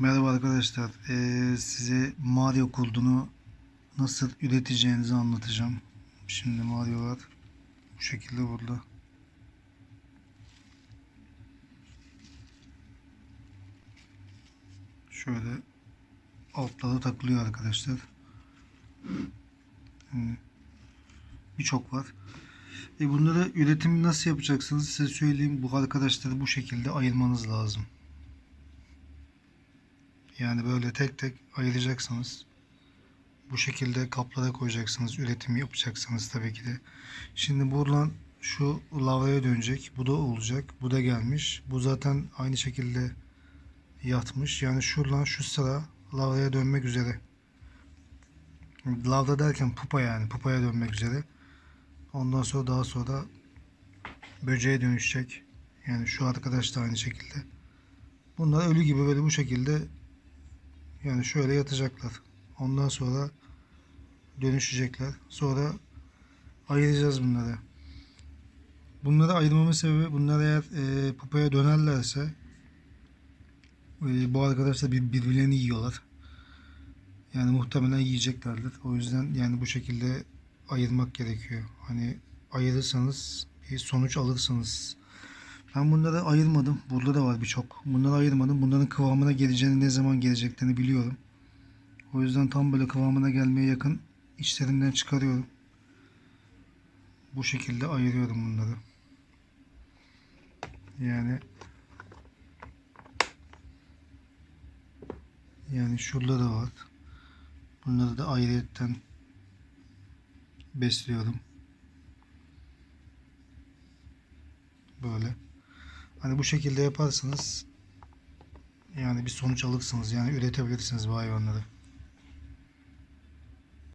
Merhaba arkadaşlar. Ee, size Mario kodunu nasıl üreteceğinizi anlatacağım. Şimdi Mario'lar bu şekilde burada. Şöyle altlara takılıyor arkadaşlar. Hmm. Birçok var. E bunları üretimi nasıl yapacaksınız size söyleyeyim. Bu arkadaşları bu şekilde ayırmanız lazım. Yani böyle tek tek ayıracaksınız. Bu şekilde kaplara koyacaksınız. Üretimi yapacaksınız tabii ki de. Şimdi buradan şu lavaya dönecek. Bu da olacak. Bu da gelmiş. Bu zaten aynı şekilde yatmış. Yani şuradan şu sıra lavaya dönmek üzere. Lavda derken pupa yani. Pupaya dönmek üzere. Ondan sonra daha sonra böceğe dönüşecek. Yani şu arkadaş da aynı şekilde. Bunlar ölü gibi böyle bu şekilde yani şöyle yatacaklar. Ondan sonra dönüşecekler. Sonra ayıracağız bunları. Bunları ayırmamın sebebi bunlar eğer e, pupaya dönerlerse e, bu arkadaşlar bir, birbirlerini yiyorlar. Yani muhtemelen yiyeceklerdir. O yüzden yani bu şekilde ayırmak gerekiyor. Hani ayırırsanız bir sonuç alırsınız. Ben bunları ayırmadım. Burada da var birçok. Bunları ayırmadım. Bunların kıvamına geleceğini, ne zaman geleceklerini biliyorum. O yüzden tam böyle kıvamına gelmeye yakın içlerinden çıkarıyorum. Bu şekilde ayırıyorum bunları. Yani yani şurada da var. Bunları da ayrıyetten besliyorum. Böyle. Hani bu şekilde yaparsanız yani bir sonuç alırsınız. Yani üretebilirsiniz bu hayvanları.